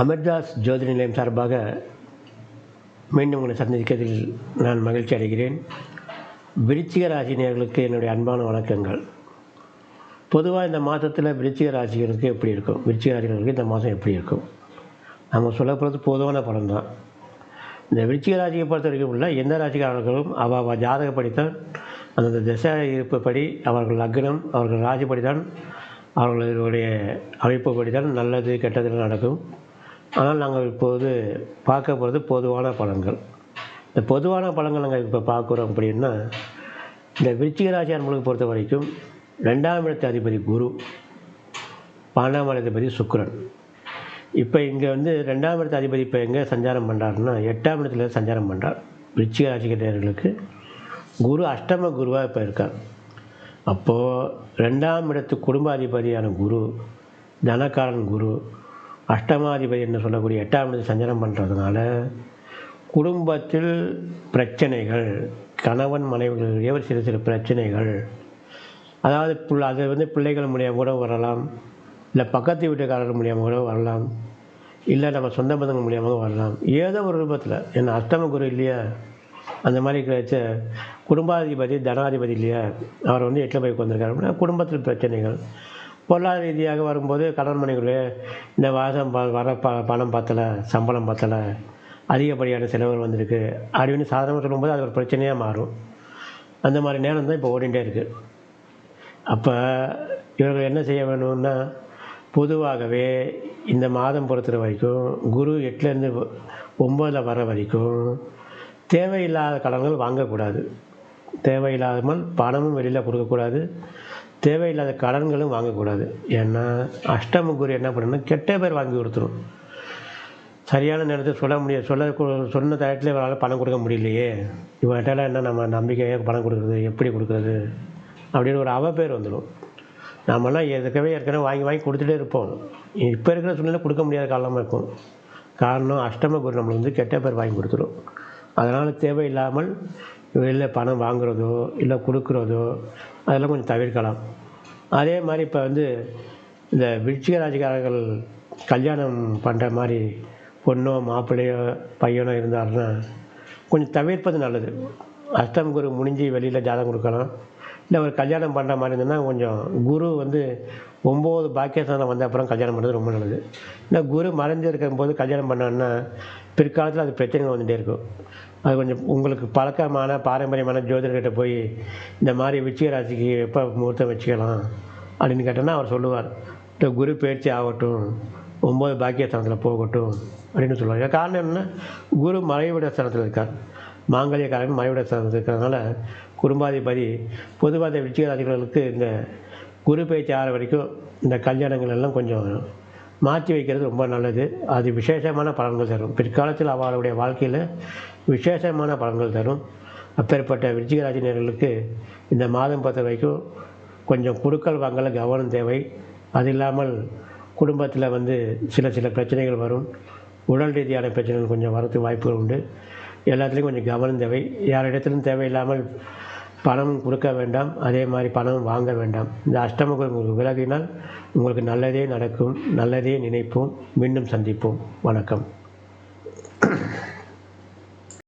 அமர்தாஸ் ஜோதி நிலையம் சார்பாக மீண்டும் உங்களை சந்திக்கிறதில் நான் மகிழ்ச்சி அடைகிறேன். விருச்சிக ராசினியர்களுக்கு என்னுடைய அன்பான வணக்கங்கள். பொதுவாக இந்த மாதத்தில் விருச்சிக ராசிகளுக்கு எப்படி இருக்கும்? விருச்சிக ராசிகளுக்கு இந்த மாதம் எப்படி இருக்கும்? நம்ம சொல்ல போகிறது பொதுவான படம் தான். இந்த விருச்சிக ராசியை பொறுத்த வரைக்கும் உள்ள எந்த ராசிக்காரர்களும் அவ ஜாதகப்படித்தான் அந்தந்த திசை இருப்புப்படி அவர்கள் லக்னம் அவர்கள் ராசிப்படித்தான் அவர்களுடைய அமைப்புப்படி தான் நல்லது கெட்டது நடக்கும். ஆனால் நாங்கள் இப்போது பார்க்க போகிறது பொதுவான பலன்கள். இந்த பொதுவான பலன்கள் நாங்கள் இப்போ பார்க்குறோம் அப்படின்னா இந்த விருச்சிக ராசி பொறுத்த வரைக்கும் ரெண்டாம் இடத்து அதிபதி குரு பன்னெண்டாம் இடத்ததிபதி சுக்ரன் இப்போ இங்கே வந்து ரெண்டாம் இடத்து அதிபதி இப்போ எங்கே சஞ்சாரம் பண்ணுறாருன்னா எட்டாம் இடத்துல சஞ்சாரம் பண்ணுறார் விருச்சிகராசிகர்களுக்கு குரு அஷ்டம குருவாக இப்போ இருக்கார். அப்போது ரெண்டாம் இடத்து குடும்ப அதிபதியான குரு தனக்காரன் குரு அஷ்டமாதிபதி என்று சொல்லக்கூடிய எட்டாம் இடத்தில் சஞ்சாரம் பண்ணுறதுனால குடும்பத்தில் பிரச்சனைகள் கணவன் மனைவிகளுடைய ஒரு சிறு சிறு பிரச்சனைகள் அதாவது புள்ள அது வந்து பிள்ளைகள் மூலியமாக கூட வரலாம் இல்லை பக்கத்து வீட்டுக்காரர் மூலியமாக கூட வரலாம் இல்லை நம்ம சொந்த பந்தங்கள் மூலியமாக வரலாம். ஏதோ ஒரு ரூபத்தில் என்ன அஷ்டம குரு இல்லையா? அந்த மாதிரி கிடைச்ச குடும்பாதிபதி தனாதிபதி இல்லையா? அவர் வந்து எட்டில் போய் உட்காந்துருக்காரு அப்படின்னா குடும்பத்தில் பிரச்சனைகள். பொருளாதார ரீதியாக வரும்போது கடன் மனைவிகளே இந்த வாசம் ப வர ப பணம் பத்தலை சம்பளம் பத்தலை அதிகப்படியான செலவுகள் வந்திருக்கு அப்படின்னு சாதாரணமாக சொல்லும்போது அது ஒரு பிரச்சனையாக மாறும். அந்த மாதிரி நேரம் தான் இப்போ ஓடிகிட்டே இருக்குது அப்போ இவர்கள் என்ன செய்ய வேணும்னா பொதுவாகவே இந்த மாதம் பொறுத்த வரைக்கும் குரு எட்டுலேருந்து ஒம்பதில் வர வரைக்கும் தேவையில்லாத கடன்கள் வாங்கக்கூடாது. தேவையில்லாமல் பணமும் வெளியில் கொடுக்கக்கூடாது. தேவையில்லாத கடன்களும் வாங்கக்கூடாது. ஏன்னா அஷ்டம குரு என்ன பண்ணணும் கெட்ட பேர் வாங்கி கொடுத்துரும். சரியான நேரத்தில் சொல்ல முடியாது சொல்ல சொன்ன டயத்தில் இவரால் பணம் கொடுக்க முடியலையே. இவர்கிட்டலாம் என்ன நம்ம நம்பிக்கையாக பணம் கொடுக்குறது எப்படி கொடுக்குறது அப்படின்னு ஒரு அவ பேர் வந்துடும். நாமெல்லாம் எதுக்கவே ஏற்கனவே வாங்கி வாங்கி கொடுத்துட்டே இருப்போம். இப்போ இருக்கிற சூழ்நிலை கொடுக்க முடியாத காலமாக இருக்கும். காரணம் அஷ்டம குரு நம்மளுக்கு வந்து கெட்ட பேர் வாங்கி கொடுத்துரும். அதனால் தேவையில்லாமல் வெளியில் பணம் வாங்குறதோ இல்லை கொடுக்குறதோ அதெல்லாம் கொஞ்சம் தவிர்க்கலாம். அதே மாதிரி இப்போ வந்து இந்த விருச்சிக ராசிக்காரர்கள் கல்யாணம் பண்ணுற மாதிரி பொண்ணோ மாப்பிள்ளையோ பையனோ இருந்தாருன்னா கொஞ்சம் தவிர்ப்பது நல்லது. அஷ்டம் குரு முடிஞ்சு வெளியில் ஜாதகம் கொடுக்கலாம். இல்லை ஒரு கல்யாணம் பண்ணுற மாதிரி இருந்ததுன்னா கொஞ்சம் குரு வந்து ஒம்பது பாக்கியஸ்தானம் வந்த அப்புறம் கல்யாணம் பண்ணுறது ரொம்ப நல்லது. இல்லை குரு மறைஞ்சு இருக்கும்போது கல்யாணம் பண்ணோன்னா பிற்காலத்தில் அது பிரச்சனைகள் வந்துகிட்டே இருக்கும். அது கொஞ்சம் உங்களுக்கு பழக்கமான பாரம்பரியமான ஜோதிடர்கிட்ட போய் இந்த மாதிரி விச்சிக ராசிக்கு எப்போ முகூர்த்தம் வச்சுக்கலாம்? அப்படின்னு கேட்டோன்னா அவர் சொல்லுவார். இந்த குரு பயிற்சி ஆகட்டும் ஒம்பது பாக்கியஸ்தானத்தில் போகட்டும் அப்படின்னு சொல்லுவாங்க காரணம் என்னென்னா குரு மறைவிட ஸ்தானத்தில் இருக்கார். மாங்கல்யக்காரன் மறைவிட ஸ்தானத்தில் இருக்கிறதுனால குடும்பாதிபதி பொதுவாக இந்த ராசிகளுக்கு இந்த குரு பயிற்சி ஆகிற வரைக்கும் இந்த கல்யாணங்கள் எல்லாம் கொஞ்சம் மாற்றி வைக்கிறது ரொம்ப நல்லது. அது விசேஷமான பலன்கள் தரும். பிற்காலத்தில் அவர்களுடைய வாழ்க்கையில் விசேஷமான பலன்கள் தரும். அப்பேற்பட்ட விருச்சிகராசினியர்களுக்கு இந்த மாதம் பொறுத்த வரைக்கும் கொஞ்சம் குடுக்கல் வாங்கல கவனம் தேவை. அது இல்லாமல் குடும்பத்தில் வந்து சில சில பிரச்சனைகள் வரும். உடல் ரீதியான பிரச்சனைகள் கொஞ்சம் வரத்துக்கு வாய்ப்புகள் உண்டு. எல்லாத்துலேயும் கொஞ்சம் கவனம் தேவை. யாரிடத்திலும் தேவையில்லாமல் பணம் கொடுக்க வேண்டாம். அதே மாதிரி பணம் வாங்க வேண்டாம். இந்த அஷ்டம உங்களுக்கு விலகினால் உங்களுக்கு நல்லதே நடக்கும். நல்லதே நினைப்போம். மீண்டும் சந்திப்போம். வணக்கம்.